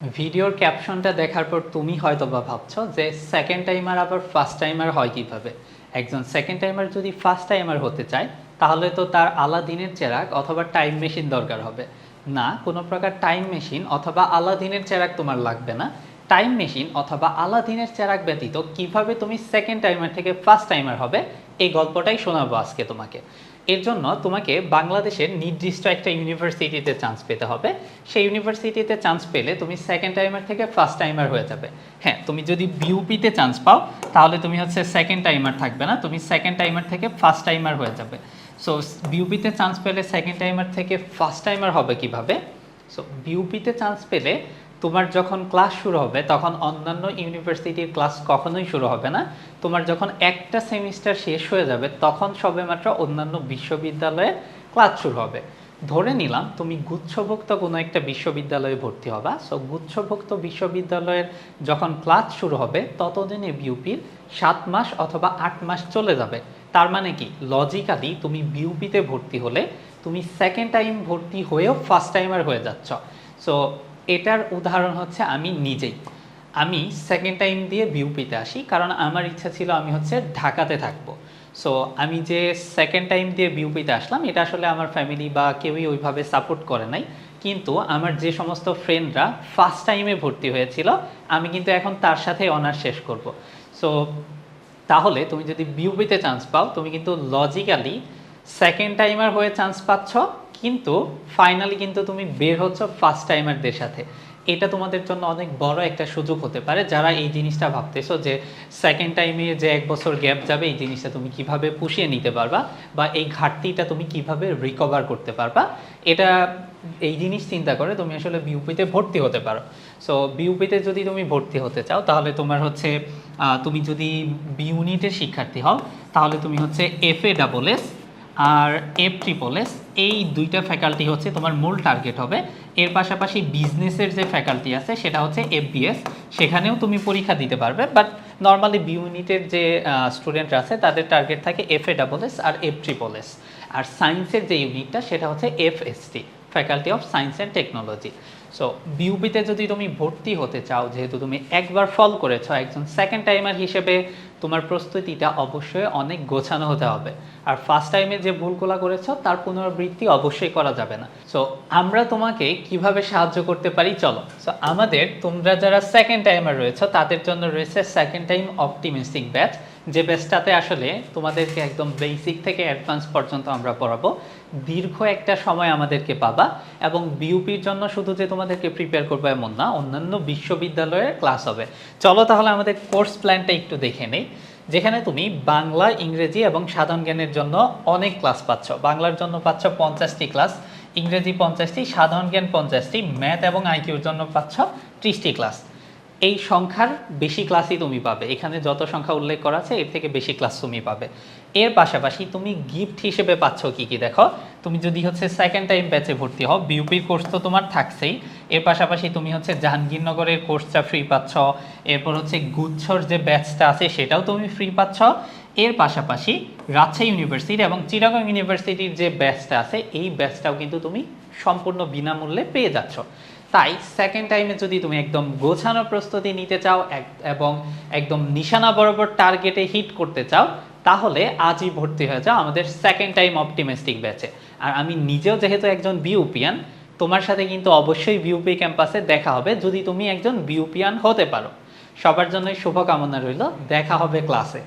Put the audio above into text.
ভিডিওর ক্যাপশনটা দেখার পর তুমি হয়তো বা ভাবছ যে সেকেন্ড টাইমার আবার ফার্স্ট টাইমার হয় কীভাবে? একজন সেকেন্ড টাইমার যদি ফার্স্ট টাইমার হতে চায়, তাহলে তো তার আলাদিনের চেরাক অথবা টাইম মেশিন দরকার হবে। না, কোনো প্রকার টাইম মেশিন অথবা আলাদিনের চেরাক তোমার লাগবে না। টাইম মেশিন অথবা আলাদিনের চেরাগ ব্যতীত কীভাবে তুমি সেকেন্ড টাইমার থেকে ফার্স্ট টাইমার হবে, এই গল্পটাই শোনাবো আজকে তোমাকে। এর জন্য তোমাকে বাংলাদেশের নির্দিষ্ট একটা ইউনিভার্সিটিতে চান্স পেতে হবে। সেই ইউনিভার্সিটিতে চান্স পেলে তুমি সেকেন্ড টাইমার থেকে ফার্স্ট টাইমার হয়ে যাবে। হ্যাঁ তুমি যদি বিউপিতে চান্স পাও, তাহলে তুমি হচ্ছে সেকেন্ড টাইমার থাকবে না, তুমি সেকেন্ড টাইমার থেকে ফার্স্ট টাইমার হয়ে যাবে। সো বিউপিতে চান্স পেলে সেকেন্ড টাইমার থেকে ফার্স্ট টাইমার হবে কীভাবে? সো বিউপিতে চান্স পেলে তোমার যখন ক্লাস শুরু হবে, তখন অন্যান্য ইউনিভার্সিটির ক্লাস কখনোই শুরু হবে না। তোমার যখন একটা সেমিস্টার শেষ হয়ে যাবে, তখন সবেমাত্র অন্যান্য বিশ্ববিদ্যালয়ে ক্লাস শুরু হবে। ধরে নিলাম, তুমি গুচ্ছভুক্ত কোনো একটা বিশ্ববিদ্যালয়ে ভর্তি হবা। সো গুচ্ছভুক্ত বিশ্ববিদ্যালয়ের যখন ক্লাস শুরু হবে, ততদিনে বিউপির সাত মাস অথবা আট মাস চলে যাবে। তার মানে কি? লজিক্যালি তুমি বিউপিতে ভর্তি হলে, তুমি সেকেন্ড টাইম ভর্তি হয়েও ফার্স্ট টাইমার হয়ে যাচ্ছ। সো এটার উদাহরণ হচ্ছে আমি নিজেই। আমি সেকেন্ড টাইম দিয়ে বিউপিতে আসি, কারণ আমার ইচ্ছা ছিল আমি হচ্ছে ঢাকাতে থাকব। সো আমি যে সেকেন্ড টাইম দিয়ে বিউপিতে আসলাম, এটা আসলে আমার ফ্যামিলি বা কেউই ওইভাবে সাপোর্ট করে নাই। কিন্তু আমার যে সমস্ত ফ্রেন্ডরা ফার্স্ট টাইমে ভর্তি হয়েছিল, আমি কিন্তু এখন তার সাথে অনার্স শেষ করব। সো তাহলে তুমি যদি বিউপিতে চান্স পাও, তুমি কিন্তু লজিক্যালি সেকেন্ড টাইমার হয়ে চান্স পাচ্ছ কিন্তু ফাইনালি কিন্তু তুমি বের হচ্ছ ফার্স্ট টাইমারদের সাথে। এটা তোমাদের জন্য অনেক বড় একটা সুযোগ হতে পারে যারা এই জিনিসটা ভাবতেছো যে সেকেন্ড টাইমে যে এক বছর গ্যাপ যাবে, এই জিনিসটা তুমি কীভাবে পুষিয়ে নিতে পারবা বা এই ঘাটতিটা তুমি কীভাবে রিকভার করতে পারবা, এটা এই জিনিস চিন্তা করে তুমি আসলে বিউপিতে ভর্তি হতে পারো। সো বিউপিতে যদি তুমি ভর্তি হতে চাও, তাহলে তোমার হচ্ছে তুমি যদি বি ইউনিটের শিক্ষার্থী হও, তাহলে তুমি হচ্ছে এফ এ ডাবল এস আর এফ ট্রিপল এস এই দুইটা ফ্যাকাল্টি হচ্ছে তোমার মূল টার্গেট হবে। এর পাশাপাশি বিজনেসের যে ফ্যাকাল্টি আছে, সেটা হচ্ছে এফবিএস সেখানেও তুমি পরীক্ষা দিতে পারবে বাট নর্মালি বি ইউনিটের যে স্টুডেন্ট আছে, তাদের টার্গেট থাকে এফ এ ডাবল এস আর এফ ট্রিপল এস আর সায়েন্সের যে ইউনিটটা সেটা হচ্ছে F S T faculty of science and technology so বিউপিতে যদি তুমি ভর্তি হতে চাও, যেহেতু তুমি একবার ফল করেছ, একজন সেকেন্ড টাইমার হিসেবে তোমার প্রস্তুতিটা অবশ্যই অনেক গোছানো হতে হবে। আর ফার্স্ট টাইমে যে ভুলগুলো করেছ, তার পুনরাবৃত্তি অবশ্যই করা যাবে না। সো আমরা তোমাকে কীভাবে সাহায্য করতে পারি, চলো। সো আমাদের তোমরা যারা সেকেন্ড টাইমার রয়েছে, তাদের জন্য রয়েছে সেকেন্ড টাইম অপটিমিস্টিক ব্যাচ যে ব্যাচটাতে আসলে তোমাদেরকে একদম বেসিক থেকে অ্যাডভান্স পর্যন্ত আমরা পড়াবো, দীর্ঘ একটা সময় আমাদেরকে পাবা এবং বিউপির জন্য শুধু যে তোমাদেরকে প্রিপেয়ার করব এমন না, অন্যান্য বিশ্ববিদ্যালয়ের ক্লাস হবে। চলো তাহলে আমাদের কোর্স প্ল্যানটা একটু দেখে নেই। যেখানে তুমি বাংলা, ইংরেজি এবং সাধারণ জ্ঞানের জন্য অনেক ক্লাস পাচ্ছ। বাংলার জন্য পাচ্ছ পঞ্চাশটি ক্লাস ইংরেজি পঞ্চাশটি, সাধারণ জ্ঞান পঞ্চাশটি ম্যাথ এবং আইকিউর জন্য পাচ্ছ ত্রিশটি ক্লাস এই সংখ্যার বেশি ক্লাসই তুমি পাবে। এখানে যত সংখ্যা উল্লেখ করা আছে, এর থেকে বেশি ক্লাস তুমি পাবে। এর পাশাপাশি তুমি গিফট হিসেবে পাচ্ছ কি কি? দেখো, তুমি যদি হচ্ছে সেকেন্ড টাইম ব্যাচে ভর্তি হও বিউপির কোর্স তো তোমার থাকছেই। এর পাশাপাশি তুমি হচ্ছে জাহাঙ্গীরনগরের কোর্সটা ফ্রি পাচ্ছ। এরপর হচ্ছে গুচ্ছর যে ব্যাচটা আছে, সেটাও তুমি ফ্রি পাচ্ছ। এর পাশাপাশি রাজশাহী ইউনিভার্সিটি এবং চিরাগং ইউনিভার্সিটির যে ব্যাচটা আছে, এই ব্যাচটাও কিন্তু তুমি সম্পূর্ণ বিনামূল্যে পেয়ে যাচ্ছ। তাই সেকেন্ড টাইমে যদি তুমি একদম গোছানো প্রস্তুতি নিতে চাও এবং একদম নিশানা বরাবর টার্গেটে হিট করতে চাও, তাহলে আজই ভর্তি হয়ে যাও আমাদের সেকেন্ড টাইম অপটিমিস্টিক ব্যাচে আর আমি নিজেও যেহেতু একজন বিউপিয়ান তোমার সাথে কিন্তু অবশ্যই বিউপি ক্যাম্পাসে দেখা হবে, যদি তুমি একজন বিউপিয়ান হতে পারো। সবার জন্যই শুভকামনা রইল, দেখা হবে ক্লাসে